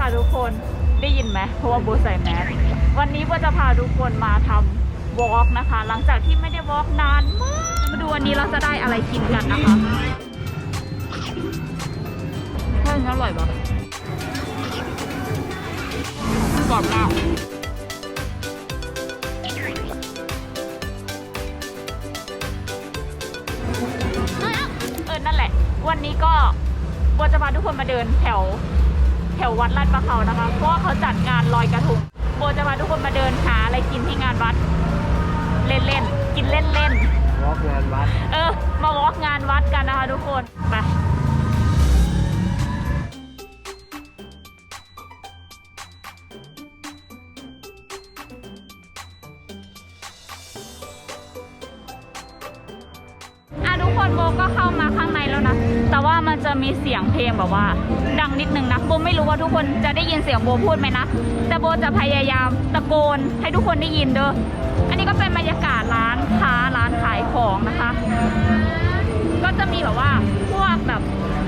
ค่ะทุกคนได้ยินไหมเพราะว่าโบใส่แมสวันนี้โบจะพาทุกคนมาทำวอล์กนะคะ หลังจากที่ไม่ได้วอล์กนานมากมาดูวันนี้เราจะได้อะไรกินกันนะคะเฮ้อร่อยปะกรอบมากเออนั่นแหละ วันนี้ก็โบจะพาทุกคนมาเดินแถว แถววัดลาดประเขานะคะเพราะว่าเขาจัดงานลอยกระทงโบจะพาทุกคนมาเดินหาอะไรกินที่งานวัด เล่นๆกินเล่นวอล์กงานวัดๆเออ มาวอล์กงานวัดกันนะคะทุกคนไป โบก็เข้ามาข้างในแล้วนะ แต่ว่ามันจะมีเสียงเพลงแบบว่า ดังนิดนึงนะโบไม่รู้ว่าทุกคนจะได้ยินเสียงโบพูดไหมนะ แต่โบจะพยายามตะโกนให้ทุกคนได้ยินเด้อ อันนี้ก็เป็นบรรยากาศร้านค้าร้านขายของนะคะ ก็จะมีแบบว่าพวกแบบ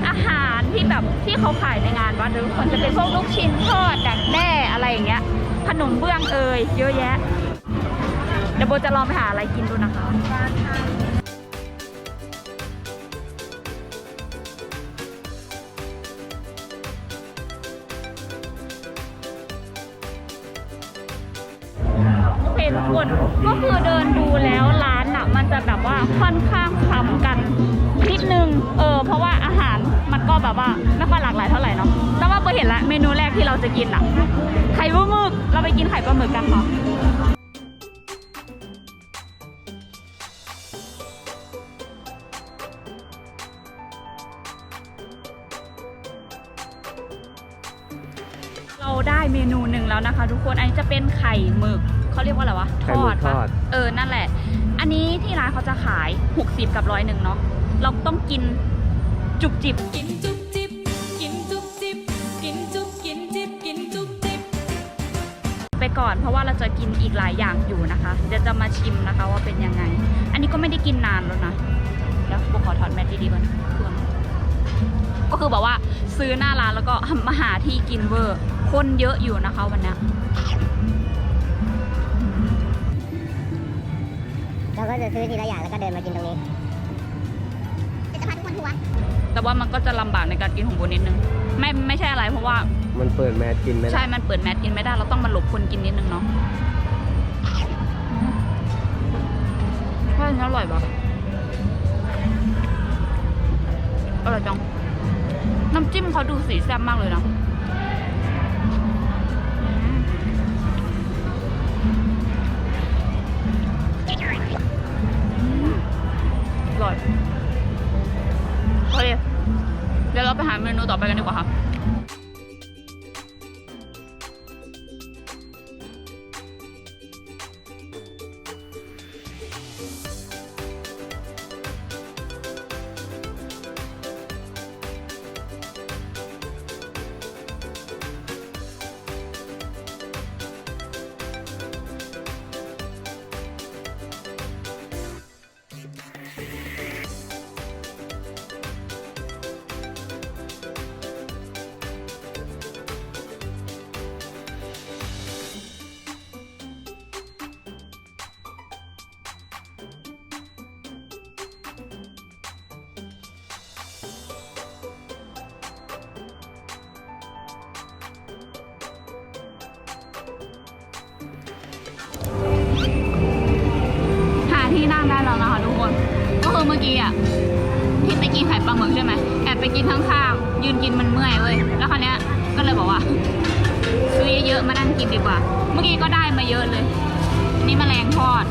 อาหารที่แบบที่เขาขายในงานวัดทุกคนจะเป็นพวกลูกชิ้นทอดดักแด้อะไรอย่างเงี้ย ขนมเบื้องเอ่ยเยอะแยะ เดี๋ยวโบจะลองไปหาอะไรกินดูนะคะ ค่อนข้างคล้ำกันนิดนึง เออ เพราะว่าอาหารมันก็แบบว่าไม่ค่อยหลากหลายเท่าไหร่เนาะ แต่ว่าเบอร์เห็นแล้วเมนูแรกที่เราจะกินอะไข่ปลาหมึก เราไปกินไข่ปลาหมึกกันค่ะเราได้เมนูหนึ่งแล้วนะคะ ทุกคน อันนี้จะเป็นไข่หมึกเขาเรียกว่าอะไรวะไข่หมึกทปะอด เออ นั่นแหละ อันนี้ที่ร้านเขาจะขาย 60 กับร้อยหนึ่งเนาะเราต้องกินจุบจิบกินจุบจิบกินจุบจิบกินจุบกินจิบกินจุบจิบไปก่อนเพราะว่าเราจะกินอีกหลายอย่างอยู่นะคะ เดี๋ยวจะมาชิมนะคะว่าเป็นยังไง อันนี้ก็ไม่ได้กินนานแล้วนะเดี๋ยวผมขอถอดแมสดีๆก่อนเครื่องก็คือแบบว่าซื้อหน้าร้านแล้วก็มาหาที่กินเวอร์ คนเยอะอยู่นะคะวันเนี้ เราก็จะซื้อทีละอย่างแล้วก็เดินมากินตรงนี้จะพาทุกคนทัวร์แต่ว่ามันก็จะลำบากในการกินของโบนิดนึง ไม่ไม่ใช่อะไรเพราะว่ามันเปิดแมสกินไม่ใช่ได้มันเปิดแมสกินไม่ได้เราต้องมาหลบคนกินนิดนึงเนาะใช่อร่อยปะอร่อยจังน้ำจิ้มเขาดูสีแซ่บมากเลยนะ อร่อยโอเคเดี๋ยวเราไปหาเมนูต่อไปกันดีกว่าค่ะ ได้แล้วนะคะทุกคน ก็คือเมื่อกี้อะที่ไปกินไข่ปลาหมึกใช่ไหมแอบไปกินข้างๆยืนกินมันเมื่อยเว้ยแล้วคราวเนี้ยก็เลยบอกว่า ซื้อเยอะๆมานั่งกินดีกว่า เมื่อกี้ก็ได้มาเยอะเลย นี่แมลงทอด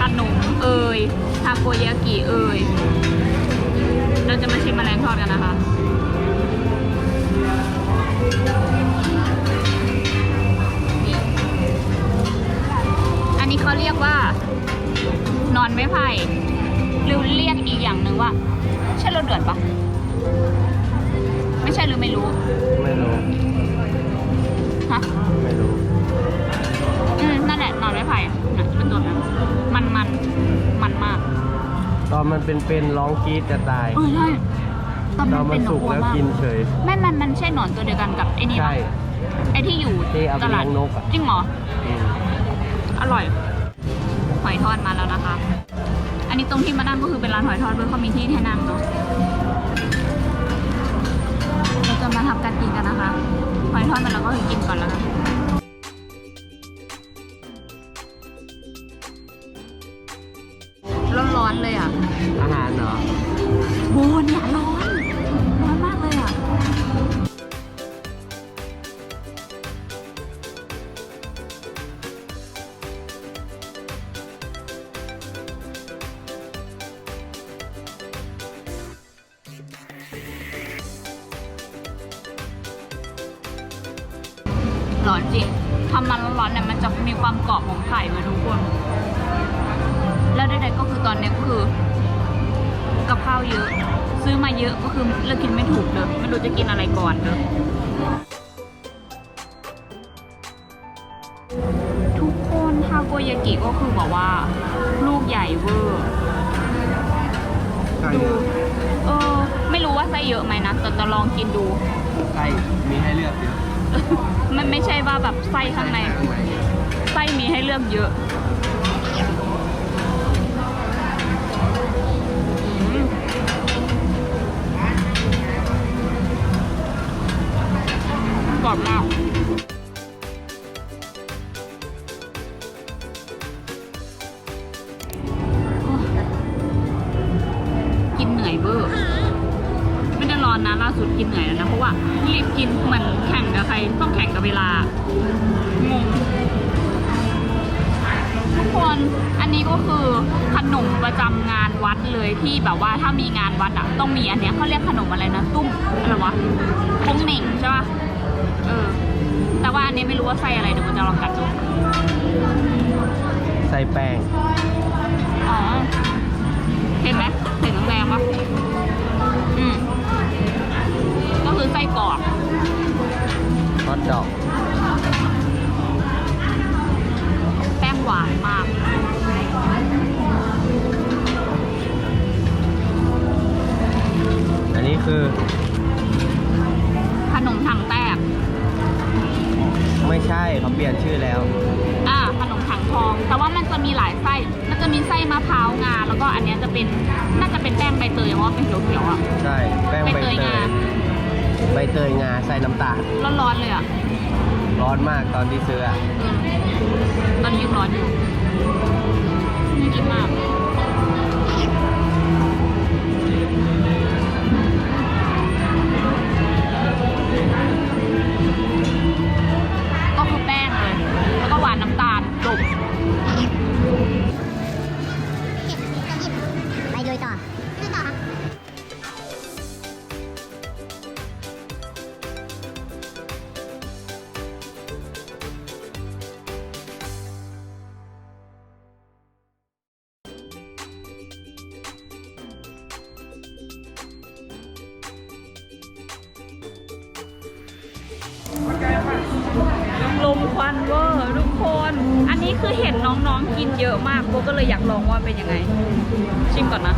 ขนมเอ่ยทาโกยากิเอ่ยเราจะมาชิมแมลงทอดกันนะคะอันนี้เขาเรียกว่า นอนไม้ไผ่หรือเรียกอีกอย่างหนึ่งว่า ใช่รถเดือดปะไม่ใช่หรือไม่รู้ ไม่รู้ฮะไม่รู้อืมนั่นแหละนอนไม้ไผ่อะน่ะเป็นตัวนั้นมันมันมันมากตอนมันเป็นเป็นร้องกรีดจะตายเออใช่ตอนมัเรานมาเป็นหนอสุงกบัวแล้วมากกินเฉยไม่มันมันใช่หนอนตัวเดียวกันกับไอ้นี่ปะใช่ ไอ้ที่อยู่ที่เอาไปตลาดเลี้ยงนกอะ จริงเหรอ อืมอร่อย หอยทอดมาแล้วนะคะ อันนี้ตรงที่มานั่งก็คือเป็นร้านหอยทอดด้วยเขามีที่ให้นั่งเนาะเราจะมาทำการกินกันนะคะ หอยทอดมาแล้วก็กินก่อนแล้วกัน ร้อนจริงทำมันร้อนๆเนี่ยมันจะมีความกรอบของไข่ไว้ทุกคน แล้วใดๆก็คือตอนเนี้ยก็คือกับข้าวเยอะ ซื้อมาเยอะก็คือเลือกกินไม่ถูกเลยไม่รู้จะกินอะไรก่อนเลยทุกคนทาโกยากิก็คือบอกว่า ลูกใหญ่เวอร์ไส้ดูเออไม่รู้ว่าไส้เยอะไหมนะแต่จะลองกินดูไส้มีให้เลือกเยอะ มันไม่ใช่ว่าแบบไส้ข้างในไส้มีให้เลือกเยอะกรอบมาก เลยที่แบบว่าถ้ามีงานวัดอะต้องมีอันเนี้ยเขาเรียกขนมอะไรนะตุ้มอะไรวะคงเหน่งใช่ปะเออ แต่ว่าอันนี้ไม่รู้ว่าไส้อะไรเดี๋ยวมันจะลองกัดดูไส้แป้งอ๋อเห็นไหมเห็นแดงๆปะอืมก็คือไส้กรอกฮอทดอก แป้งหวานมาก อนมากตอนที่ซื้ออะตอนนี้ยังร้อนอยู่ ควันเวอร์ทุกคน อันนี้คือเห็นน้องๆกินเยอะมากโบก็เลยอยากลองว่าเป็นยังไง ชิมก่อนนะ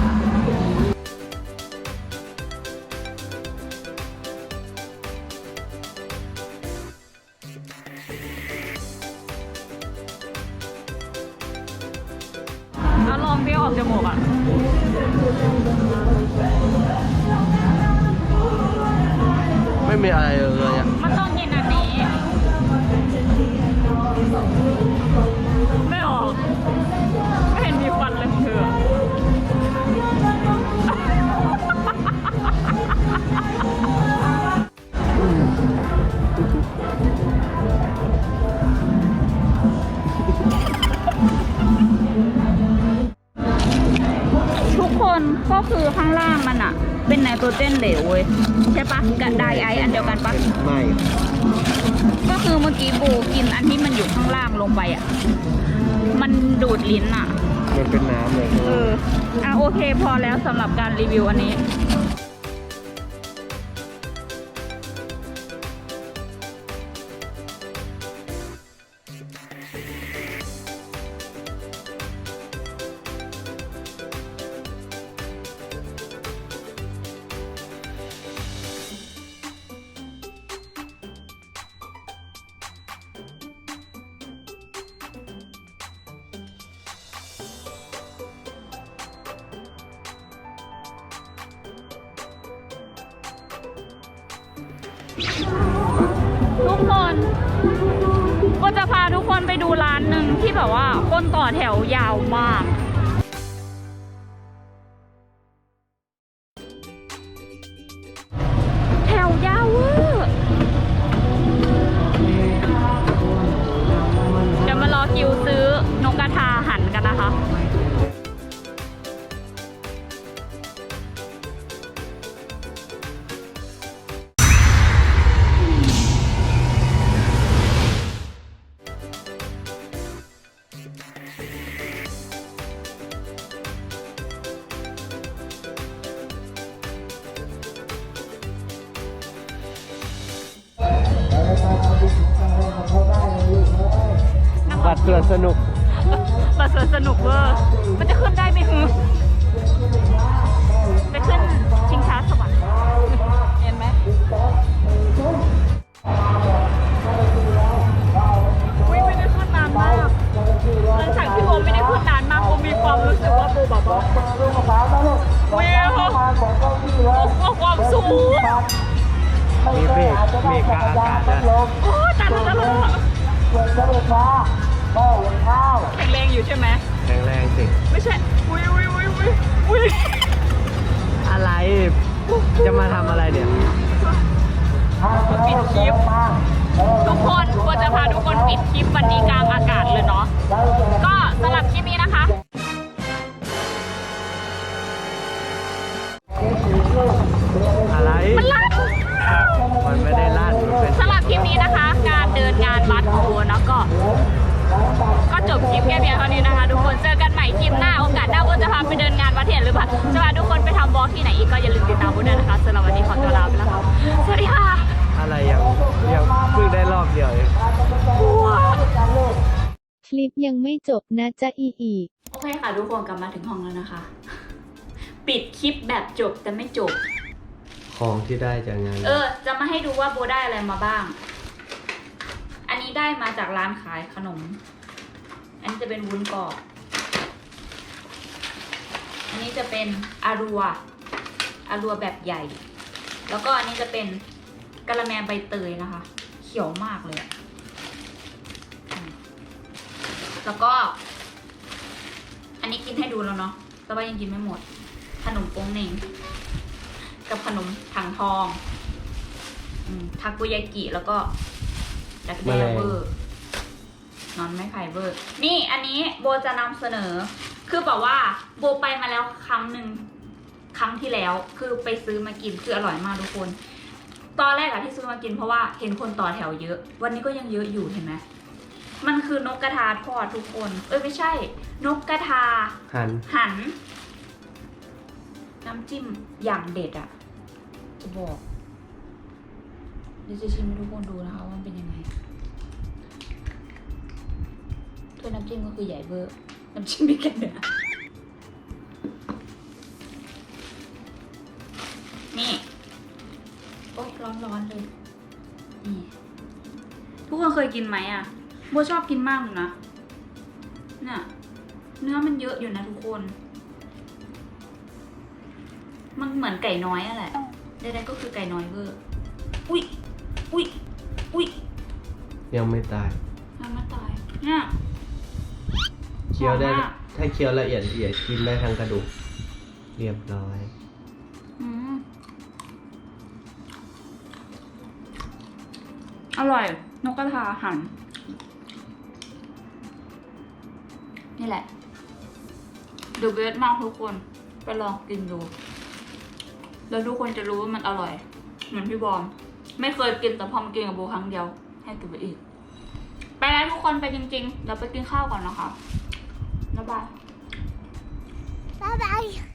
ลองเปรี้ยวออกจมูกอะไม่มีอะไรเลย กับไดไอซ์อันเดียวกันปะไม่ก็คือเมื่อกี้บูกินอันที่มันอยู่ข้างล่างลงไปอะ มันดูดลิ้นอะ มันเป็นน้ำเลยเอออะโอเคพอแล้วสำหรับการรีวิวอันนี้ ทุกคนก็จะพาทุกคนไปดูร้านหนึ่งที่แบบว่าคนต่อแถวยาวมาก บัตรส่วนสนุก บัตรสวนสนุกเวอร์มันจะขึ้นได้ไหมฮึไปขึ้นชิงช้าสวรรค์เห็นไหมอุ๊ยไม่ได้ขึ้นนานมากหลังจากที่โบไม่ได้ขึ้นนานมากโบมีความรู้สึกว่าโบแบบว่าเว้ยโอ้ความสูงมีเบรกเบรกกลางอากาศนะโอ้ตายแล้ว ตายแล้วแข็งแรงอยู่ใช่ไหมแข็งแรงสิไม่ใช่ อุ้ยอุ้ยอุ้ยอุ้ยอุ้ยอะไร จะมาทำอะไรเนี่ย ปิดคลิป ทุกคนควรจะพาทุกคนปิดคลิปวันนี้กลางอากาศเลยเนาะ ก็สำหรับคลิปนี้นะคะ ลิปยังไม่จบนะจ๊ะอีอีโอเคค่ะทุกคนกลับมาถึงห้องแล้วนะคะ ปิดคลิปแบบจบแต่ไม่จบ ของที่ได้จากงานเออ จะมาให้ดูว่าโบได้อะไรมาบ้าง อันนี้ได้มาจากร้านขายขนม อันนี้จะเป็นวุ้นกรอบ อันนี้จะเป็นอารัว อารัวแบบใหญ่ แล้วก็อันนี้จะเป็นกะละแมใบเตยนะคะ เขียวมากเลยอะ แล้วก็ อันนี้กินให้ดูแล้วเนาะแต่ว่ายังกินไม่หมด ขนมโป้งเหน่ง กับขนมถังทองอืมทาโกยากิแล้วก็ดักแดเวอร์นอนไม่ไผ่เวอร์ นี่อันนี้โบจะนำเสนอ คือแบบว่าโบไปมาแล้วครั้งหนึ่งครั้งที่แล้ว คือไปซื้อมากินคืออร่อยมากทุกคน ตอนแรกอะที่ซื้อมากินเพราะว่าเห็นคนต่อแถวเยอะ วันนี้ก็ยังเยอะอยู่เห็นไหม มันคือนกกระทาทอดทุกคน เอ้ยไม่ใช่ นกกระทา หัน หัน น้ำจิ้มอย่างเด็ดอะจะบอกเดี๋ยวจะชิมให้ทุกคนดูนะคะว่ามันเป็นยังไงถ้วยน้ำจิ้มก็คือใหญ่เบอร์น้ำจิ้มมีแค่เนื้อนี่ โอ๊ยร้อนๆเลย นี่ ทุกคนเคยกินไหมอะ โบชอบกินมากเลยนะเนี่ยเนื้อมันเยอะอยู่นะทุกคน มันเหมือนไก่น้อยอะแหละใดๆก็คือไก่น้อยเวอร์อุ้ย อุ้ย อุ้ย ยังไม่ตายยังไม่ตายเนี่ย เคี้ยวได้ หอมมาก ถ้าเคี้ยวละเอียดละเอียดกินได้ทั้งกระดูก เรียบร้อย อืมอร่อย นกกระทาหั่น นี่แหละดูเบสมากทุกคนไปลองกินดู แล้วทุกคนจะรู้ว่ามันอร่อย เหมือนพี่บอม ไม่เคยกินแต่พอมากินกับโบครั้งเดียว ให้กินไปอีก ไปแล้วทุกคนไปจริงๆ เราไปกินข้าวก่อนนะคะบ๊ายบาย บ๊ายบาย